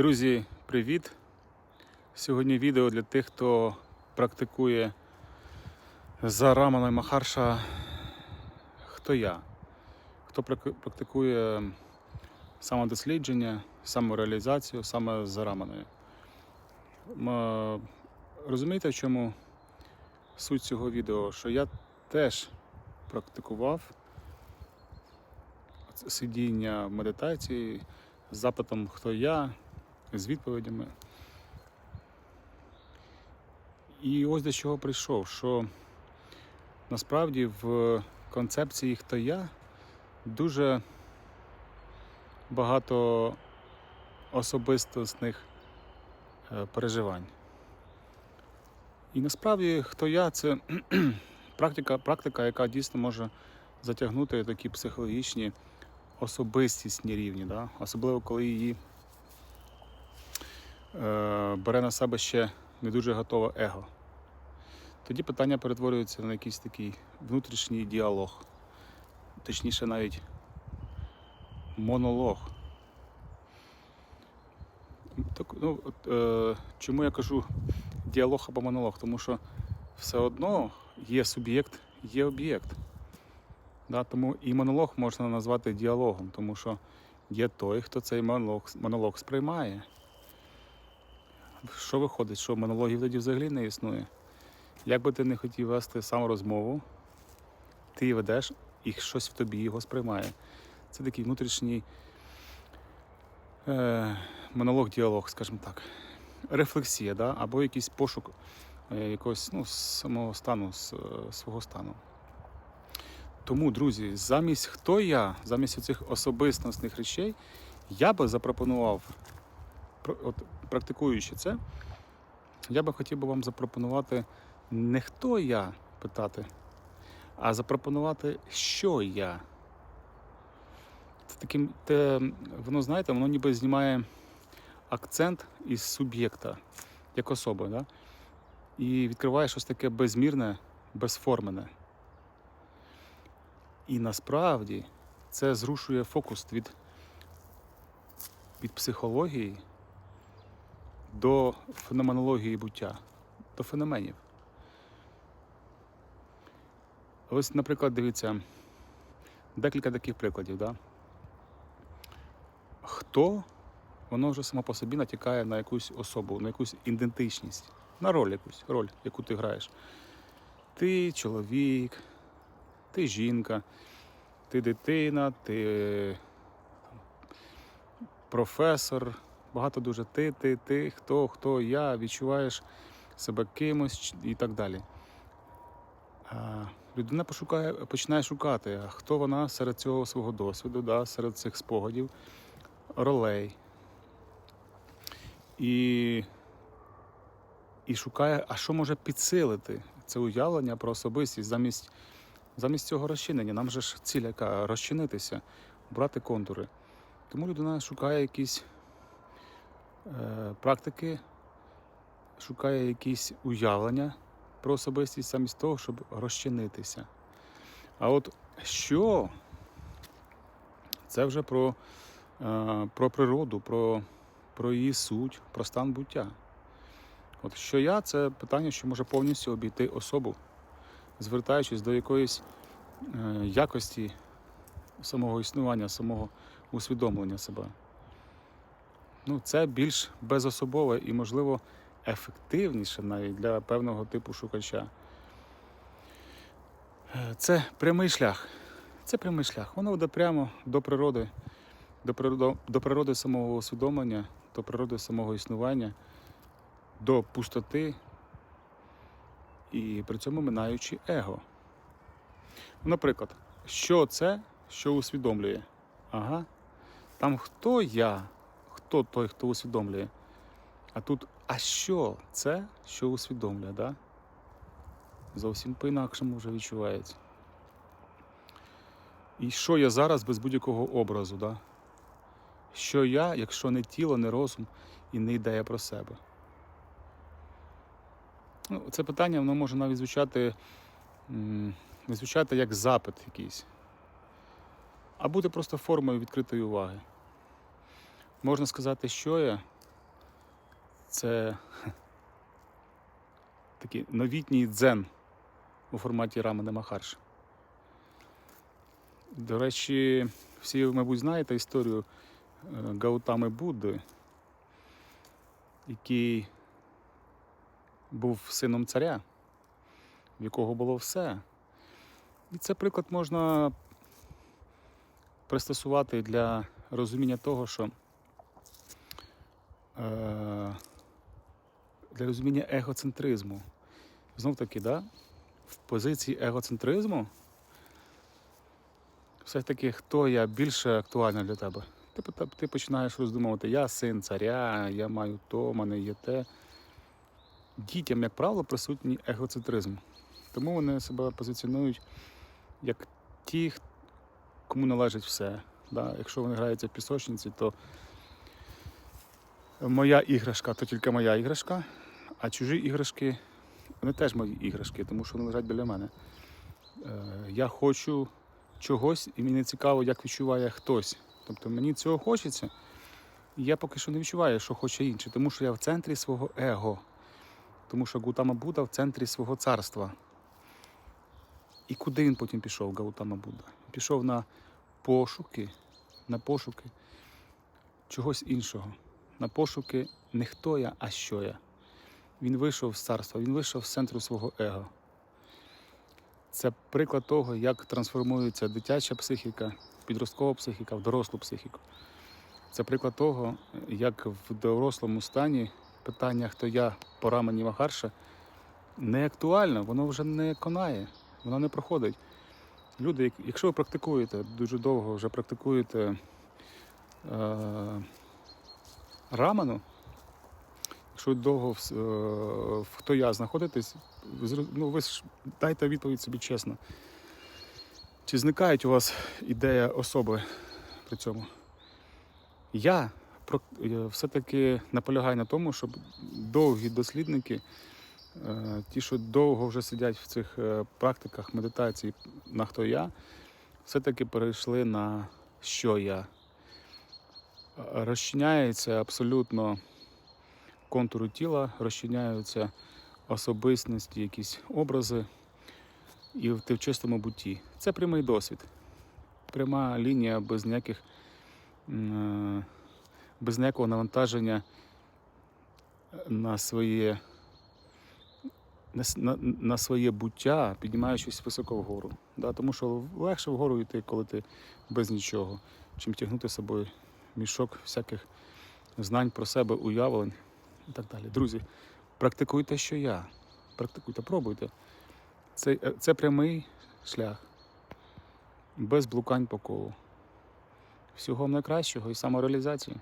Друзі, привіт! Сьогодні відео для тих, хто практикує за Рамана Махарша хто я, хто практикує самодослідження, самореалізацію саме за Раманою. Розумієте, в чому суть цього відео? Що я теж практикував сидіння в медитації з запитом, хто я, з відповідями. І ось до чого прийшов, що насправді в концепції хто я дуже багато особистісних е, переживань. І насправді хто я це практика, практика, яка дійсно може затягнути такі психологічні особистісні рівні, да? особливо коли її бере на себе ще не дуже готове его. Тоді питання перетворюється на якийсь такий внутрішній діалог, точніше навіть монолог. Так, ну, от, е, чому я кажу діалог або монолог? Тому що все одно є суб'єкт, є об'єкт. Да, тому і монолог можна назвати діалогом, тому що є той, хто цей монолог, монолог сприймає. Що виходить, що монологів тоді взагалі не існує? Як би ти не хотів вести сам розмову, ти її ведеш і щось в тобі його сприймає. Це такий внутрішній е, монолог-діалог, скажімо так. Рефлексія, да? або якийсь пошук е, якогось ну, самого стану, е, свого стану. Тому, друзі, замість хто я, замість цих особистісних речей, я би запропонував, от, практикуючи це, я би хотів би вам запропонувати не хто я питати, а запропонувати, що я. Це таким, те, воно, знаєте, воно ніби знімає акцент із суб'єкта, як особи, да? і відкриває щось таке безмірне, безформене. І насправді це зрушує фокус від, від психології до феноменології буття, до феноменів. Ось, наприклад, дивіться, декілька таких прикладів. Да? Хто, воно вже само по собі натякає на якусь особу, на якусь ідентичність, на роль якусь, роль, яку ти граєш. Ти чоловік, ти жінка, ти дитина, ти професор, багато дуже ти, ти, ти, хто, хто, я, відчуваєш себе кимось і так далі. А людина пошукає, починає шукати, а хто вона серед цього свого досвіду, да, серед цих спогадів, ролей. І, і шукає, а що може підсилити це уявлення про особистість замість, замість цього розчинення. Нам же ж ціль яка розчинитися, брати контури. Тому людина шукає якісь практики, шукає якісь уявлення про особистість замість того, щоб розчинитися. А от що це вже про, е, про природу, про, про її суть, про стан буття. От що я, це питання, що може повністю обійти особу, звертаючись до якоїсь е, якості самого існування, самого усвідомлення себе. Ну, це більш безособове і, можливо, ефективніше навіть для певного типу шукача. Е, Це прямий шлях. Це прямий шлях. Воно веде прямо до природи, до природи, до природи самого усвідомлення, до природи самого існування, до пустоти і при цьому минаючи его. Наприклад, що це, що усвідомлює? Ага. Там хто я, хто той, хто усвідомлює. А тут, а що це, що усвідомлює, да? Зовсім по-інакшому вже відчувається. І що я зараз без будь-якого образу, да? Що я, якщо не тіло, не розум і не ідея про себе? Ну, це питання воно може навіть звучати, звучати як запит якийсь, а бути просто формою відкритої уваги. Можна сказати, що я, Це такий новітній дзен у форматі Рамана Махарш. До речі, всі, мабуть, знаєте історію е, Гаутами Будди, який був сином царя, в якого було все. І це приклад можна пристосувати для розуміння того, що для розуміння егоцентризму. Знов таки, да? в позиції егоцентризму все-таки хто я більше актуальна для тебе? Ти, ти починаєш роздумувати, я син царя, я маю то, в мене є те. Дітям, як правило, присутній егоцентризм. Тому вони себе позиціонують як ті, кому належить все. Да? Якщо вони граються в пісочниці, то моя іграшка то тільки моя іграшка, а чужі іграшки вони теж мої іграшки, тому що вони лежать біля мене. Е, я хочу чогось, і мені цікаво, як відчуває хтось. Тобто мені цього хочеться, і я поки що не відчуваю, що хоче інший, тому що я в центрі свого его. Тому що Гутама Будда в центрі свого царства. І куди він потім пішов, Гаутама Будда? Пішов на пошуки, на пошуки чогось іншого. На пошуки не хто я, а що я. Він вийшов з царства, він вийшов з центру свого его. Це приклад того, як трансформується дитяча психіка, підросткова психіка в дорослу психіку. Це приклад того, як в дорослому стані питання, хто я по рамені Махарша, не актуально, воно вже не конає, воно не проходить. Люди, якщо ви практикуєте, дуже довго вже практикуєте е, раману, якщо довго в, е, в хто я знаходитесь, ну, ви ж дайте відповідь собі чесно. Чи зникає у вас ідея особи при цьому? Я все-таки наполягаю на тому, щоб довгі дослідники, е, ті, що довго вже сидять в цих е, практиках медитації на хто я, все-таки перейшли на що я. Розчиняється абсолютно контури тіла, розчиняються особистості, якісь образи, і ти в чистому бутті. Це прямий досвід. Пряма лінія без ніяких е, без ніякого навантаження на своє, на, на своє буття, піднімаючись високо вгору. Да? Тому що легше вгору йти, коли ти без нічого, чим тягнути з собою мішок всяких знань про себе, уявлень і так далі. Друзі, практикуйте, що я. Практикуйте, пробуйте. Це, е, це прямий шлях, без блукань по колу. Всього найкращого і самореалізації.